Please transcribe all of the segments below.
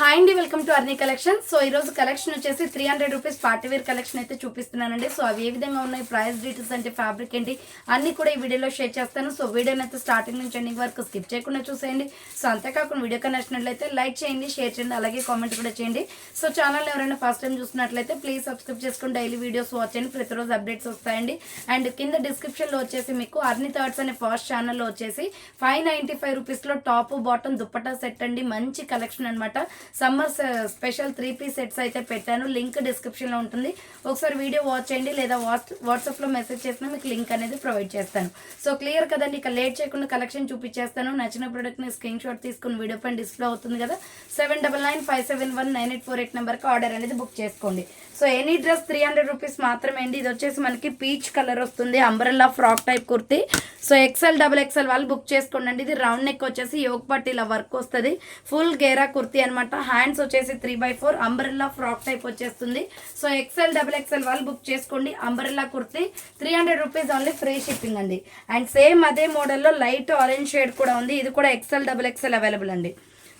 Hi అండి welcome to Arni collection so ఈ రోజు కలెక్షన్ వచ్చేసి three hundred rupees party wear collection అయితే చూపిస్తున్నానండి. సో అవి ఏ విధంగా ఉన్నాయి ప్రైస్ డీటెయిల్స్ అంటే ఫ్యాబ్రిక్ ఏంటి అన్ని కూడా ఈ వీడియోలో షేర్ చేస్తాను. సో వీడియోని అయితే స్టార్టింగ్ నుంచి ఎండింగ్ వరకు స్కిప్ చేయకుండా చూసేయండి. సో అంతేకాకుండా వీడియో నచ్చినట్లయితే లైక్ చేయండి షేర్ చేయండి అలాగే కామెంట్ కూడా చేయండి. సో ఛానల్ ఎవరైనా ఫస్ట్ టైం చూసినట్లయితే ప్లీజ్ సబ్స్క్రైబ్ చేసుకుని డైలీ వీడియోస్ వాచ్ చేయండి. ప్రతిరోజు అప్డేట్స్ వస్తాయండి. అండ్ కింద డిస్క్రిప్షన్లో వచ్చేసి మీకు అర్నీ థర్డ్స్ అనే ఫస్ట్ ఛానల్లో వచ్చేసి ఫైవ్ నైంటీ ఫైవ్ రూపీస్లో టాప్ బాటమ్ దుప్పటా సెట్ అండి. మంచి కలెక్షన్ అనమాట summer special three piece sets అయితే పెట్టాను. లింక్ డిస్క్రిప్షన్లో ఉంటుంది. ఒకసారి వీడియో వాచ్ చేయండి లేదా వాట్స్ వాట్సాప్లో మెసేజ్ చేసినా మీకు లింక్ అనేది ప్రొవైడ్ చేస్తాను. సో క్లియర్ కదండి ఇక లేట్ చేయకుండా కలెక్షన్ చూపించేస్తాను నచ్చిన ప్రోడక్ట్ని స్క్రీన్ షాట్ తీసుకుని వీడియో పైన డిస్ప్లే అవుతుంది కదా. Seven double nine five seven one nine eight four eight నెంబర్కి ఆర్డర్ అనేది బుక్ చేసుకోండి. So any dress three hundred rupees మాత్రమే అండి ఇది వచ్చేసి మనకి పీచ్ కలర్ వస్తుంది. Umbrella frock type kurti. So XL double XL వాళ్ళు బుక్ చేసుకోండి ఇది రౌండ్ నెక్ వచ్చేసి యోగ్ పట్టి ఇలా వర్క్ వస్తుంది. ఫుల్ గేరా కుర్తి అనమాట హ్యాండ్స్ వచ్చేసి three by four umbrella frock type వచ్చేస్తుంది. సో ఎక్సెల్ డబుల్ ఎక్సెల్ వాళ్ళు బుక్ చేసుకోండి. Umbrella kurti three hundred rupees only free shipping అండి. అండ్ సేమ్ అదే మోడల్లో లైట్ ఆరెంజ్ షేడ్ కూడా ఉంది. ఇది కూడా ఎక్సెల్ డబుల్ ఎక్సెల్ అవైలబుల్ అండి.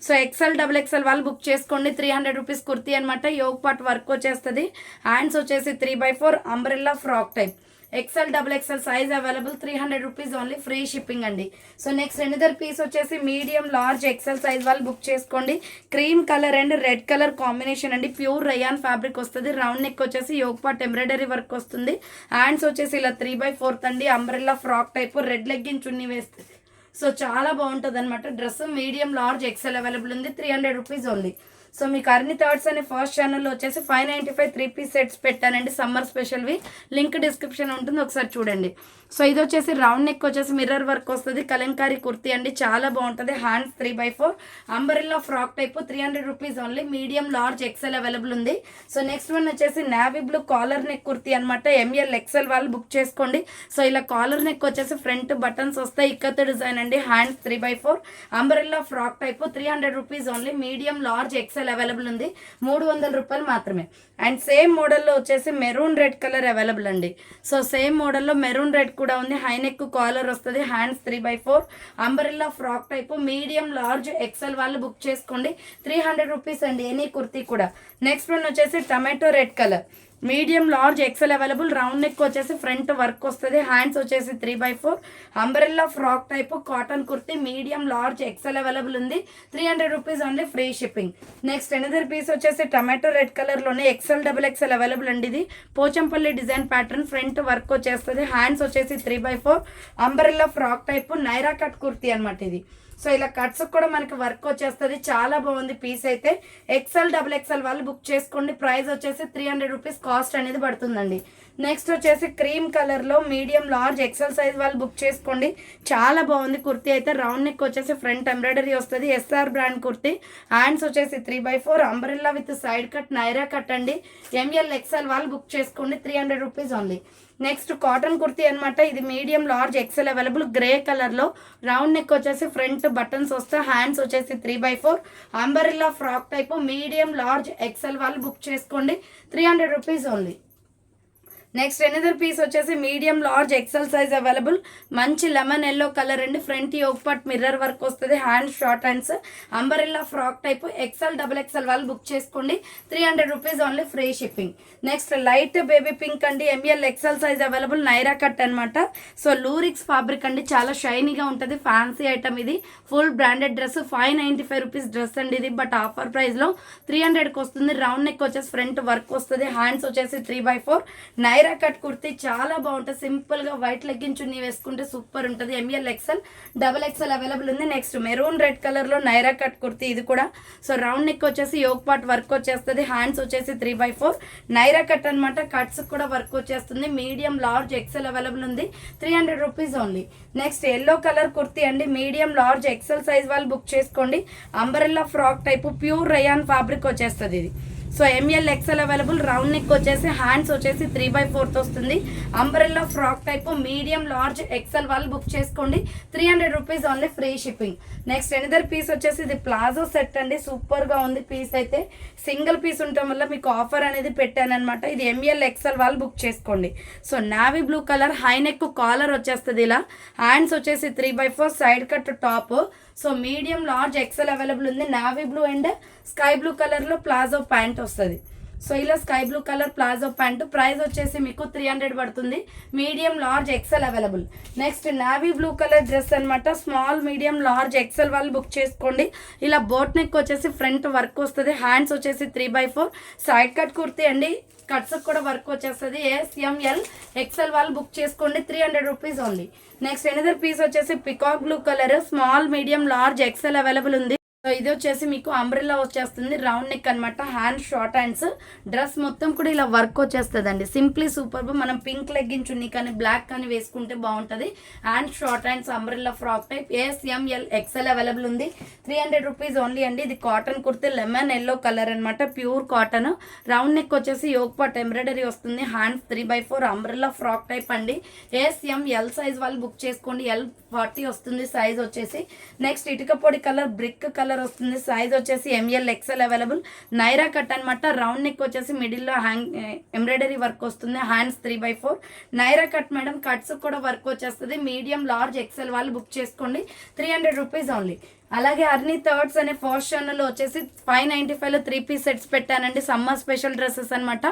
సో ఎక్సెల్ డబుల్ ఎక్సెల్ వాళ్ళు బుక్ చేసుకోండి. త్రీ హండ్రెడ్ రూపీస్ కుర్తీ అనమాట యోగ్ పాట్ వర్క్ వచ్చేస్తుంది. హ్యాండ్స్ వచ్చేసి three by four umbrella frock type XL double XL size available three hundred rupees only free shipping అండి. So next another piece వచ్చేసి medium large XL size వాళ్ళు book చేసుకోండి. Cream colour and red colour combination అండి. Pure rayon fabric వస్తుంది. Round neck వచ్చేసి yoke part embroidery work వస్తుంది. Hands వచ్చేసి ఇలా త్రీ బై ఫోర్త్ అండి. Umbrella frock type red legging chunni వేస్తుంది. సో చాలా బాగుంటుంది అనమాట dress medium large XL available ఉంది. Three hundred rupees only. So మీకు అర్ని థర్డ్స్ అనే ఫస్ట్ ఛానల్లో వచ్చేసి five ninety five three piece sets పెట్టానండి. సమ్మర్ స్పెషల్వి. లింక్ డిస్క్రిప్షన్ ఉంటుంది. ఒకసారి చూడండి. సో ఇది వచ్చేసి రౌండ్ నెక్ వచ్చేసి మిర్రర్ వర్క్ వస్తుంది. కలంకారీ కుర్తీ అండి. చాలా బాగుంటుంది. Hands three by four umbrella frock type three hundred rupees only medium large XL available ఉంది. సో నెక్స్ట్ వన్ వచ్చేసి navy blue collar neck kurti అనమాట ఎంఎల్ ఎక్సెల్ వాళ్ళు బుక్ చేసుకోండి. సో ఇలా కాలర్ నెక్ వచ్చేసి ఫ్రంట్ బటన్స్ వస్తాయి. Ikat design అండి. Hands three by four umbrella frock type three hundred rupees only medium large XL available ఉంది. మూడు వందల రూపాయలు మాత్రమే. అండ్ సేమ్ మోడల్లో వచ్చేసి మెరూన్ రెడ్ కలర్ అవైలబుల్ అండి. సో సేమ్ మోడల్లో మెరూన్ రెడ్ కూడా ఉంది. హై నెక్ కాలర్ వస్తుంది. Hands three by four umbrella frock type medium large XL వాళ్ళు బుక్ చేసుకోండి. త్రీ హండ్రెడ్ రూపీస్ అండి ఎనీ కుర్తీ కూడా. నెక్స్ట్ వన్ వచ్చేసి tomato red colour medium large XL available round neck వచ్చేసి front work వస్తుంది. Hands వచ్చేసి three by four umbrella frock type cotton kurti medium large XL available ఉంది. Three hundred rupees only free shipping next another piece వచ్చేసి tomato red కలర్లోనే XL double XL available అండి ఇది. Pochampally design pattern front work వచ్చేస్తుంది. Hands వచ్చేసి three by four umbrella frock type Naira cut kurti అనమాట ఇది. So ఇలా cuts కూడా మనకి వర్క్ వచ్చేస్తుంది. చాలా బాగుంది పీస్ అయితే. ఎక్సెల్ డబుల్ ఎక్సెల్ వాళ్ళు బుక్ చేసుకోండి. ప్రైస్ వచ్చేసి త్రీ హండ్రెడ్ రూపీస్ కాస్ట్ అనేది పడుతుందండి. నెక్స్ట్ వచ్చేసి క్రీమ్ కలర్లో మీడియం లార్జ్ ఎక్సెల్ సైజ్ వాళ్ళు బుక్ చేసుకోండి. చాలా బాగుంది కుర్తీ అయితే. రౌండ్ నెక్ వచ్చేసి ఫ్రంట్ ఎంబ్రాయిడరీ వస్తుంది. SR brand kurti. హ్యాండ్స్ వచ్చేసి three by four umbrella with side cut Naira cut అండి. ఎంఎల్ ఎక్సెల్ వాళ్ళు బుక్ చేసుకోండి. Three hundred rupees only next cotton kurti అనమాట ఇది medium large XL available grey కలర్లో round neck వచ్చేసి front buttons వస్తే hands వచ్చేసి three by four umbrella frock type medium large XL వాళ్ళు బుక్ చేసుకోండి. Three hundred rupees only next another piece వచ్చేసి medium large XL size available మంచి lemon yellow colour అండి front yoke part mirror work వస్తుంది. Hand short hands umbrella frock type XL double XL వాళ్ళు book చేసుకోండి. Three hundred rupees only free shipping next light baby pink అండి. ML XL size available Naira cut అనమాట so lurex fabric అండి. చాలా షైనీగా ఉంటుంది. Fancy item ఇది. Full branded dress five ninety five rupees dress అండి ఇది. బట్ ఆఫర్ ప్రైస్లో త్రీ హండ్రెడ్కి వస్తుంది. రౌండ్ నెక్ వచ్చేసి ఫ్రంట్ వర్క్ వస్తుంది. హ్యాండ్స్ వచ్చేసి three by four Naira Naira cut kurti చాలా బాగుంటుంది. సింపుల్గా వైట్ లెగ్గిన్ చున్నీ వేసుకుంటే సూపర్ ఉంటుంది. ML XL double XL available ఉంది. నెక్స్ట్ మెరూన్ రెడ్ కలర్లో నైరా కట్ కుర్తీ ఇది కూడా. సో రౌండ్ నెక్ వచ్చేసి యోగ్ పార్ట్ వర్క్ వచ్చేస్తుంది. హ్యాండ్స్ వచ్చేసి three by four Naira cut అనమాట కట్స్ కూడా వర్క్ వచ్చేస్తుంది. మీడియం లార్జ్ ఎక్సెల్ అవైలబుల్ ఉంది. Three hundred rupees only next yellow colour kurti అండి. మీడియం లార్జ్ ఎక్సెల్ సైజ్ వాళ్ళు బుక్ చేసుకోండి. Umbrella frock type pure rayon fabric వచ్చేస్తుంది ఇది. So ML XL available round neck వచ్చేసి hands వచ్చేసి three by fourth వస్తుంది. Umbrella frock type medium large XL వాళ్ళు book చేసుకోండి. Three hundred rupees only free shipping next another piece వచ్చేసి ఇది palazzo set అండి. సూపర్గా ఉంది పీస్ అయితే. సింగిల్ పీస్ ఉండటం వల్ల మీకు ఆఫర్ అనేది పెట్టాను అనమాట ఇది ఎంఎల్ ఎక్సెల్ వాళ్ళు బుక్ చేసుకోండి. So navy blue colour high neck collar వచ్చేస్తుంది ఇలా. హ్యాండ్స్ వచ్చేసి three by four side cut top so medium large XL available ఉంది. Navy blue and sky blue కలర్లో ప్లాజో ప్యాంట్ వస్తుంది. సో ఇలా sky blue colour palazzo pant price వచ్చేసి మీకు three hundred పడుతుంది. Medium large XL available next navy blue colour dress అనమాట small medium large XL వాళ్ళు book చేసుకోండి. ఇలా బోట్ నెక్ వచ్చేసి ఫ్రంట్ వర్క్ వస్తుంది. హ్యాండ్స్ వచ్చేసి three by four side cut kurti అండి. కట్స్ కూడా వర్క్ వచ్చేస్తుంది. ఎస్ఎంఎల్ ఎక్సెల్ వాళ్ళు బుక్ చేసుకోండి. Three hundred rupees only next another piece వచ్చేసి peacock blue colour small medium large XL available ఉంది. సో ఇది వచ్చేసి మీకు అంబ్రెల్లా వచ్చేస్తుంది రౌండ్ నెక్ అనమాట హ్యాండ్ షార్ట్ హ్యాండ్స్ డ్రెస్ మొత్తం కూడా ఇలా వర్క్ వచ్చేస్తుందండి. సింప్లీ సూపర్ మనం పింక్ లెగ్గిన్ చున్ని కానీ బ్లాక్ కానీ వేసుకుంటే బాగుంటుంది. Hand short hands umbrella frock type ASML XL available ఉంది. త్రీ హండ్రెడ్ రూపీస్ ఓన్లీ అండి. ఇది cotton kurti lemon yellow colour అనమాట ప్యూర్ కాటన్ రౌండ్ నెక్ వచ్చేసి యోగ్ పాట్ ఎంబ్రాయిడరీ వస్తుంది. Hands three by four umbrella frock type అండి. SM L size వాళ్ళు book చేసుకోండి. L forty వస్తుంది సైజ్ వచ్చేసి. నెక్స్ట్ ఇటుక పొడి కలర్ బ్రిక్ కలర్ కలర్ వస్తుంది. సైజ్ వచ్చేసి ML XL available Naira cut అనమాట రౌండ్ నెక్ వచ్చేసి మిడిల్లో హ్యాంగ్ ఎంబ్రాయిడరీ వర్క్ వస్తుంది. Hands three by four Naira cut madam cuts కూడా వర్క్ వచ్చేస్తుంది. మీడియం లార్జ్ ఎక్సెల్ వాళ్ళు బుక్ చేసుకోండి. త్రీ హండ్రెడ్ రూపీస్ ఓన్లీ అలాగే అర్నీ థర్డ్స్ అనే ఫస్ట్ ఛానల్లో వచ్చేసి ఫైవ్ నైంటీ ఫైవ్లో త్రీ పీస్ సెట్స్ పెట్టానండి. సమ్మర్ స్పెషల్ డ్రెస్సెస్ అనమాట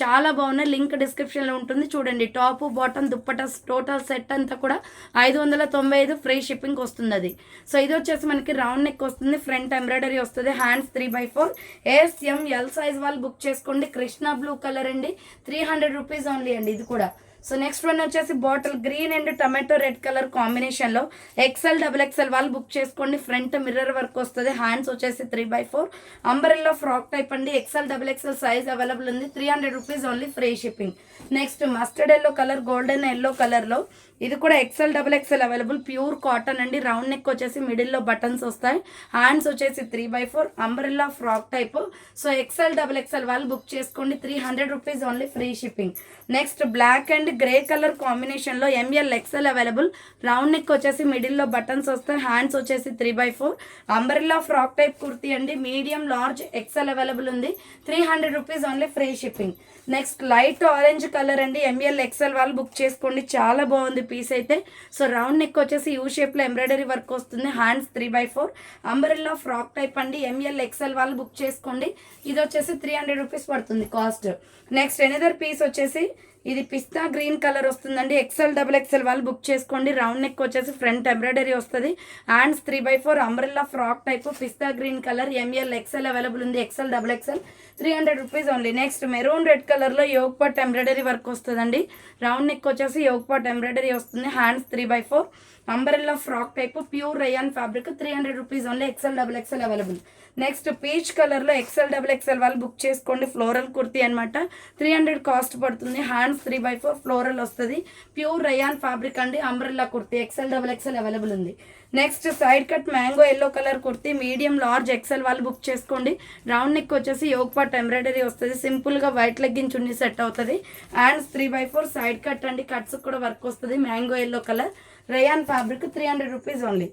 చాలా బాగున్నాయి. లింక్ డిస్క్రిప్షన్లో ఉంటుంది. చూడండి. Top bottom dupatta total set అంతా కూడా ఐదు వందల తొంభై ఐదు ఫ్రీ షిప్పింగ్ వస్తుంది అది సో ఇది వచ్చేసి మనకి రౌండ్ నెక్ వస్తుంది. ఫ్రంట్ ఎంబ్రాయిడరీ వస్తుంది. Hands three by four SM L size వాళ్ళు బుక్ చేసుకోండి. కృష్ణ బ్లూ కలర్ అండి. త్రీ హండ్రెడ్ రూపీస్ ఓన్లీ అండి ఇది కూడా. సో నెక్స్ట్ వన్ వచ్చేసి bottle green and tomato red colour కాంబినేషన్లో ఎక్సెల్ డబుల్ ఎక్సెల్ వాళ్ళు బుక్ చేసుకోండి. ఫ్రంట్ మిర్రర్ వర్క్ వస్తుంది. హ్యాండ్స్ వచ్చేసి three by four umbrella frock type అండి. XL double XL size available ఉంది. Three hundred rupees only free shipping next mustard yellow colour golden yellow కలర్లో ఇది కూడా XL double XL available pure cotton అండి. Round neck వచ్చేసి మిడిల్లో buttons వస్తాయి. Hands వచ్చేసి three by four umbrella frock type so XL double XL వాళ్ళు book చేసుకోండి. Three hundred rupees only free shipping next black and grey colour కాంబినేషన్లో M L XL available round neck వచ్చేసి మిడిల్లో buttons వస్తాయి. Hands వచ్చేసి three by four umbrella frock type kurti అండి. Medium large XL available ఉంది. Three hundred rupees only free shipping next light orange colour అండి. ML XL వాళ్ళు book చేసుకోండి. చాలా బాగుంది. పీస్ అయితే. సో రౌండ్ నెక్ వచ్చేసి యూ షేప్లో ఎంబ్రాయిడరీ వర్క్ వస్తుంది. Hands three by four umbrella frock type అండి. ఎంఎల్ ఎక్సెల్ వాళ్ళు బుక్ చేసుకోండి. ఇది వచ్చేసి త్రీ హండ్రెడ్ రూపీస్ పడుతుంది కాస్ట్ నెక్స్ట్ ఎనదర్ పీస్ వచ్చేసి ఇది పిస్తా గ్రీన్ కలర్ వస్తుందండి. ఎక్సెల్ డబుల్ ఎక్సెల్ వాళ్ళు బుక్ చేసుకోండి. రౌండ్ నెక్ వచ్చేసి ఫ్రంట్ ఎంబ్రాయిడరీ వస్తుంది. Hands three by four umbrella frock type pista green colour M L XL available ఉంది. XL double XL three hundred rupees only next maroon red కలర్లో yoke part embroidery work వస్తుందండి. Round neck వచ్చేసి yoke part embroidery వస్తుంది. Hands three by four umbrella frock type pure rayon fabric three hundred rupees only XL double XL available next peach కలర్లో XL double XL వాళ్ళు book చేసుకోండి. Floral kurti అనమాట three hundred cost పడుతుంది. Hands three by four floral వస్తుంది. Pure rayon fabric అండి. Umbrella kurti XL double XL available ఉంది. Next side cut mango yellow colour kurti medium large XL వాళ్ళు book చేసుకోండి. Round neck వచ్చేసి yoke part embroidery వస్తుంది. సింపుల్గా white legging chunni set అవుతుంది. Hands three by four side cut అండి. Cuts కూడా work వస్తుంది. Mango yellow colour. Rayon fabric three hundred rupees only.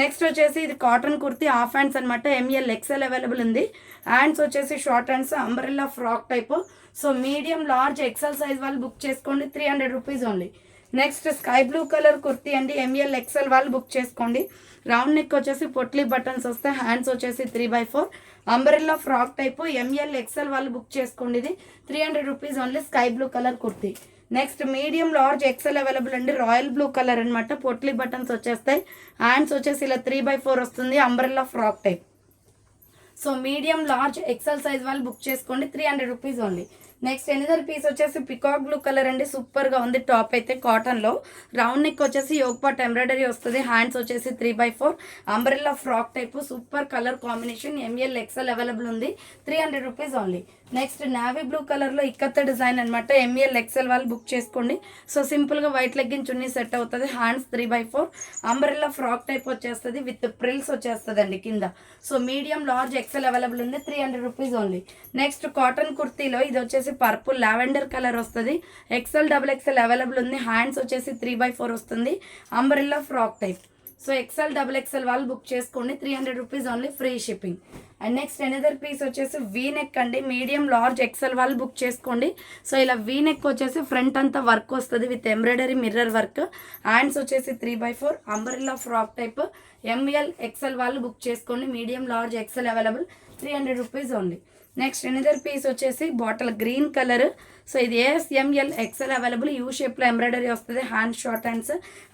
Next వచ్చేసి ఇది కాటన్ కుర్తీ హాఫ్ హ్యాండ్స్ అనమాట ఎంఎల్ ఎక్సెల్ అవైలబుల్ ఉంది. హ్యాండ్స్ వచ్చేసి short hands umbrella frock type so medium large XL size వాళ్ళు book చేసుకోండి. Three hundred rupees only next sky blue colour kurti అండి. ML XL వాళ్ళు book చేసుకోండి. రౌండ్ నెక్ వచ్చేసి potli buttons వస్తాయి హ్యాండ్స్ వచ్చేసి three by four umbrella frock type M L XL వాళ్ళు book చేసుకోండి. ఇది three hundred rupees only sky blue colour kurti. Next medium large XL available అండి. రాయల్ బ్లూ కలర్ అనమాట potli buttons వచ్చేస్తాయి. Hands వచ్చేసి ఇలా త్రీ బై ఫోర్ వస్తుంది. Umbrella frock type so medium large XL size వాళ్ళు బుక్ చేసుకోండి. Three hundred rupees only next another piece వచ్చేసి peacock blue colour అండి. సూపర్గా ఉంది. టాప్ అయితే కాటన్లో రౌండ్ నెక్ వచ్చేసి యోగపాట్ ఎంబ్రాయిడరీ వస్తుంది. హ్యాండ్స్ వచ్చేసి three by four umbrella frock type super colour combination M L XL available ఉంది. Three hundred rupees only next navy blue కలర్లో ఇక్కత్త డిజైన్ అనమాట ఎంఎల్ ఎక్సెల్ వాళ్ళు బుక్ చేసుకోండి. సో సింపుల్గా వైట్ లెగ్గిన్ చున్నీ సెట్ అవుతుంది. Hands three by four umbrella frock type వచ్చేస్తుంది. With frills వచ్చేస్తుంది అండి కింద. So medium large XL available ఉంది. Three hundred rupees only next cotton కుర్తీలో ఇది వచ్చేసి పర్పుల్ లావెండర్ కలర్ వస్తుంది. ఎక్సెల్ డబుల్ ఎక్సెల్ అవైలబుల్ ఉంది. హ్యాండ్స్ వచ్చేసి త్రీ బై ఫోర్ వస్తుంది. Umbrella frock type so XL double XL వాళ్ళు బుక్ చేసుకోండి. Three hundred rupees only free shipping and next another piece వచ్చేసి V neck అండి medium large XL వాళ్ళు book చేసుకోండి. So ఇలా వీ నెక్ వచ్చేసి ఫ్రంట్ అంతా వర్క్ వస్తుంది with embroidery mirror work hands వచ్చేసి three by four umbrella frock type M L XL వాళ్ళు బుక్ చేసుకోండి. Medium large XL available three hundred rupees only next another piece వచ్చేసి bottle green colour. So ఇది S M L XL available U షేప్లో embroidery వస్తుంది. Hand short hands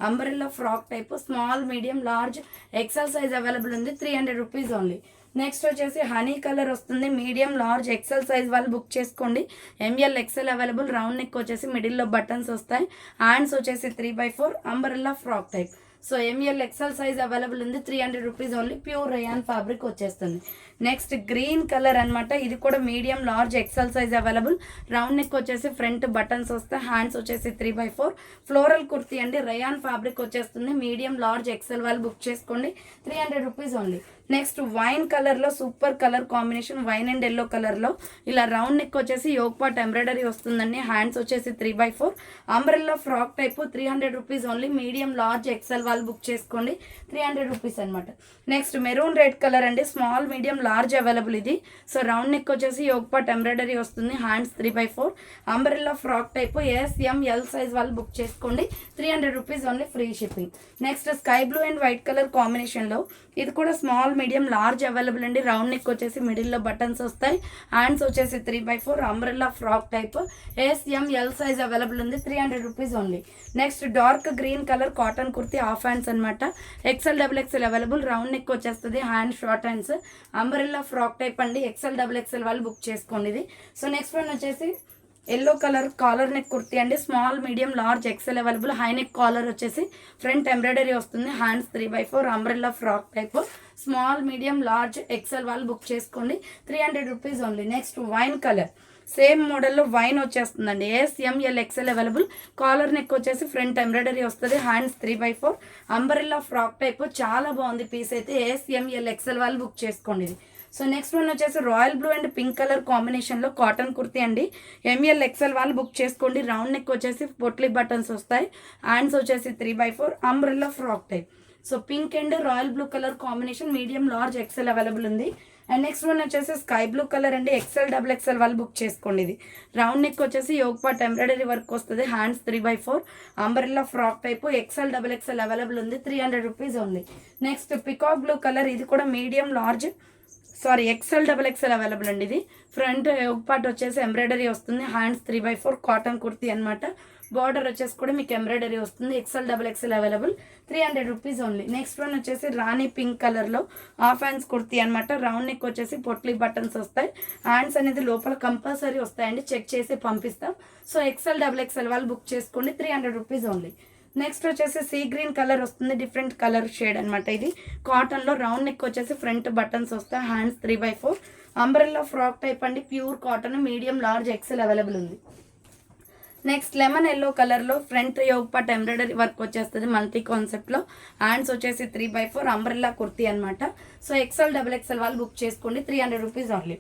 umbrella frock type small medium large XL size available ఉంది. Three hundred rupees only next వచ్చేసి honey colour వస్తుంది. Medium large XL size వాళ్ళు book చేసుకోండి. M L XL available round neck వచ్చేసి మిడిల్లో buttons వస్తాయి. Hands వచ్చేసి three by four umbrella frock type so M L XL size available ఉంది. Three hundred rupees only pure rayon fabric వచ్చేస్తుంది. Next green colour అన్నమాట. ఇది కూడా medium large XL size available. Round neck వచ్చేసి front buttons వస్తే hands వచ్చేసి three by four. Floral kurti అండి. Rayon fabric వచ్చేస్తుంది. మీడియం లార్జ్ ఎక్సెల్ వాళ్ళు బుక్ చేసుకోండి. Three hundred rupees only. Next wine కలర్లో super colour combination wine and yellow కలర్లో. ఇలా రౌండ్ నెక్ వచ్చేసి యోగ్ పాట్ ఎంబ్రాయిడరీ వస్తుందండి. హ్యాండ్స్ వచ్చేసి three by four. Umbrella frock type three hundred rupees only. Medium large XL వాళ్ళు book చేసుకోండి. Three hundred rupees అనమాట next maroon red colour అండి. Small medium large large available ఇది. So round neck వచ్చేసి yoke part embroidery వస్తుంది. Hands three by four umbrella frock type S M L size వాళ్ళు book చేసుకోండి. Three hundred rupees only free shipping next sky blue and white colour కాంబినేషన్లో ఇది కూడా small medium large available అండి. Round neck వచ్చేసి మిడిల్లో buttons వస్తాయి. Hands వచ్చేసి three by four umbrella frock type S M L size available ఉంది. Three hundred rupees only next dark green colour cotton kurti half hands అనమాట XL double XL available round neck వచ్చేస్తుంది. Hand short hands umbrella frock type అండి. XL double XL వాళ్ళు book చేసుకోండి ఇది. So next one వచ్చేసి yellow colour collar neck kurti అండి. Small medium large XL available high neck collar వచ్చేసి front embroidery వస్తుంది. Hands three by four umbrella frock type small medium large XL వాళ్ళు book చేసుకోండి. Three hundred rupees only next wine colour same మోడల్లో wine వచ్చేస్తుందండి. S M L XL available collar neck వచ్చేసి front embroidery వస్తుంది. Hands three by four umbrella frock type చాలా బాగుంది piece అయితే. SML XL వాళ్ళు బుక్ చేసుకోండి ఇది. సో నెక్స్ట్ వన్ వచ్చేసి royal blue and pink colour కాంబినేషన్లో కాటన్ కుర్తీ అండి. ఎంఎల్ ఎక్సెల్ వాళ్ళు బుక్ చేసుకోండి. రౌండ్ నెక్ వచ్చేసి పొట్లీ బటన్స్ వస్తాయి. హ్యాండ్స్ వచ్చేసి three by four umbrella frock type so pink and royal blue colour combination medium large XL available ఉంది. And next one వచ్చేసి sky blue colour అండి. XL double XL వాళ్ళు book చేసుకోండి ఇది. Round neck వచ్చేసి yoke part embroidery work వస్తుంది. Hands three by four umbrella frock type XL double XL available ఉంది. Three hundred rupees ఉంది. నెక్స్ట్ పికాక్ బ్లూ కలర్ ఇది కూడా medium large sorry XL double XL available అండి ఇది. Front ఒక part వచ్చేసి embroidery వస్తుంది. Hands three by four cotton kurti అనమాట బార్డర్ వచ్చేసి కూడా మీకు ఎంబ్రాయిడరీ వస్తుంది. XL double XL available three hundred rupees only next one వచ్చేసి రాణి పింక్ కలర్లో హాఫ్ హ్యాండ్స్ కుర్తీ అనమాట రౌండ్ నెక్ వచ్చేసి పొట్లీ బటన్స్ వస్తాయి. హ్యాండ్స్ అనేది లోపల కంపల్సరీ వస్తాయండి. చెక్ చేసి పంపిస్తాం. సో ఎక్సెల్ డబల్ ఎక్సెల్ వాళ్ళు బుక్ చేసుకోండి. Three hundred rupees only next వచ్చేసి సీ గ్రీన్ కలర్ వస్తుంది. డిఫరెంట్ కలర్ షేడ్ అనమాట ఇది. కాటన్లో రౌండ్ నెక్ వచ్చేసి ఫ్రంట్ బటన్స్ వస్తాయి. Hands three by four umbrella frock type అండి. Pure cotton medium large XL available ఉంది. నెక్స్ట్ లెమన్ ఎల్లో కలర్లో ఫ్రంట్ యోగ్ ఎంబ్రాయిడరీ వర్క్ వచ్చేస్తుంది మల్టీ కాన్సెప్ట్లో హ్యాండ్స్ వచ్చేసి three by four umbrella kurti అనమాట so XL double XL వాళ్ళు book చేసుకోండి. Three hundred rupees only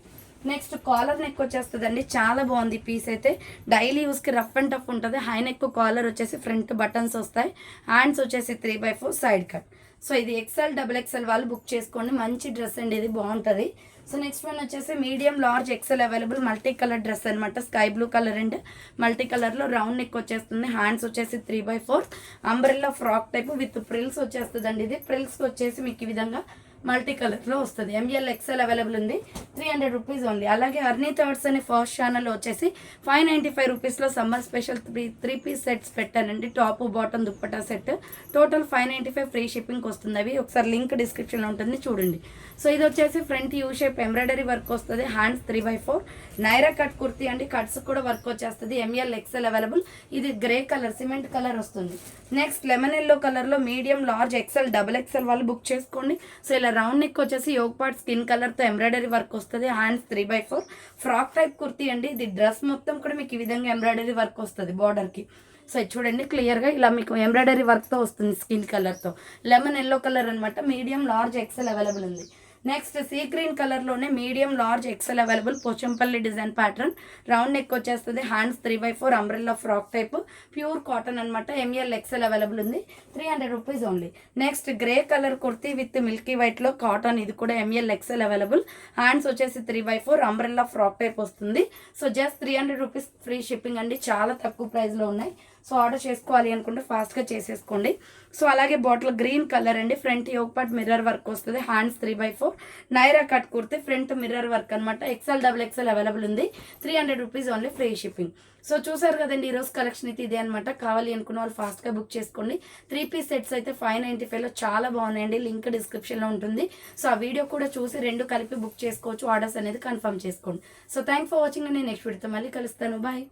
next collar neck వచ్చేస్తుందండి. చాలా బాగుంది పీస్ అయితే. డైలీ యూస్కి రఫ్ అండ్ టఫ్ ఉంటుంది. హై నెక్ కాలర్ వచ్చేసి ఫ్రంట్ బటన్స్ వస్తాయి. హ్యాండ్స్ వచ్చేసి three by four side cut so ఇది ఎక్సెల్ డబుల్ ఎక్సెల్ వాళ్ళు బుక్ చేసుకోండి. మంచి డ్రెస్ అండి ఇది బాగుంటుంది. సో నెక్స్ట్ వన్ వచ్చేసి medium large XL available multi colour dress అనమాట sky blue colour and multi కలర్లో రౌండ్ నెక్ వచ్చేస్తుంది. హ్యాండ్స్ వచ్చేసి three by four umbrella frock type with frills వచ్చేస్తుందండి ఇది. ప్రిల్స్కి వచ్చేసి మీకు ఈ విధంగా మల్టీ కలర్లో వస్తుంది. ఎంఎల్ ఎక్సెల్ అవైలబుల్ ఉంది. త్రీ హండ్రెడ్ రూపీస్ ఉంది అలాగే అర్నీ థర్డ్స్ అనే ఫస్ట్ ఛానల్ వచ్చేసి ఫైవ్ నైంటీ ఫైవ్ రూపీస్లో summer special three three piece sets పెట్టానండి. Top bottom dupatta set total five ninety five free shipping వస్తుంది అవి ఒకసారి లింక్ డిస్క్రిప్షన్లో ఉంటుంది. చూడండి. సో ఇది వచ్చేసి front U shape embroidery work వస్తుంది. Hands three by four Naira cut kurti అండి. కట్స్ కూడా వర్క్ వచ్చేస్తుంది. ఎంఎల్ ఎక్సెల్ అవైలబుల్ ఇది గ్రే కలర్ సిమెంట్ కలర్ వస్తుంది. నెక్స్ట్ లెమన్ ఎల్లో కలర్లో medium large XL double XL వాళ్ళు బుక్ చేసుకోండి. సో ఇలా రౌండ్ నెక్ వచ్చేసి యోగ్ పార్ట్ స్కిన్ కలర్తో ఎంబ్రాయిడరీ వర్క్ వస్తుంది. Hands three by four frock type kurti అండి. ఇది డ్రెస్ మొత్తం కూడా మీకు ఈ విధంగా ఎంబ్రాయిడరీ వర్క్ వస్తుంది బార్డర్కి సో చూడండి క్లియర్గా ఇలా మీకు ఎంబ్రాయిడరీ వర్క్తో వస్తుంది స్కిన్ కలర్తో లెమన్ ఎల్లో కలర్ అనమాట మీడియం లార్జ్ ఎక్సెల్ అవైలబుల్ ఉంది. నెక్స్ట్ సీ గ్రీన్ కలర్లోనే medium large XL available Pochampally design pattern round neck వచ్చేస్తుంది hands three by four umbrella frock type pure cotton అనమాట ఎంఎల్ ఎక్సెల్ అవైలబుల్ ఉంది. Three hundred rupees only next grey colour kurti with milky వైట్లో cotton ఇది కూడా ML XL available hands వచ్చేసి three by four umbrella frock type వస్తుంది. So just three hundred rupees free shipping అండి. చాలా తక్కువ ప్రైస్లో ఉన్నాయి. సో ఆర్డర్ చేసుకోవాలి అనుకుంటే ఫాస్ట్గా చేసేసుకోండి. సో అలాగే బాటిల్ గ్రీన్ కలర్ అండి. Front yoke part mirror work వస్తుంది. Hands three by four Naira cut kurti front mirror work అనమాట ఎక్సెల్ డబుల్ ఎక్సెల్ అవైలబుల్ ఉంది. Three hundred rupees only free shipping so చూసారు కదండి ఈరోజు కలెక్షన్ అయితే ఇదే అనమాట కావాలి అనుకున్న వాళ్ళు ఫాస్ట్గా బుక్ చేసుకోండి. త్రీ పీస్ సెట్స్ అయితే ఫైవ్ నైంటీ ఫైవ్లో చాలా బాగున్నాయండి. లింక్ డిస్క్రిప్షన్లో ఉంటుంది. సో ఆ వీడియో కూడా చూసి రెండు కలిపి బుక్ చేసుకోవచ్చు. ఆర్డర్స్ అనేది కన్ఫర్మ్ చేసుకోండి. సో థ్యాంక్ ఫర్ వాచింగ్ నేను నెక్స్ట్ వీడియోతో మళ్ళీ కలుస్తాను. బాయ్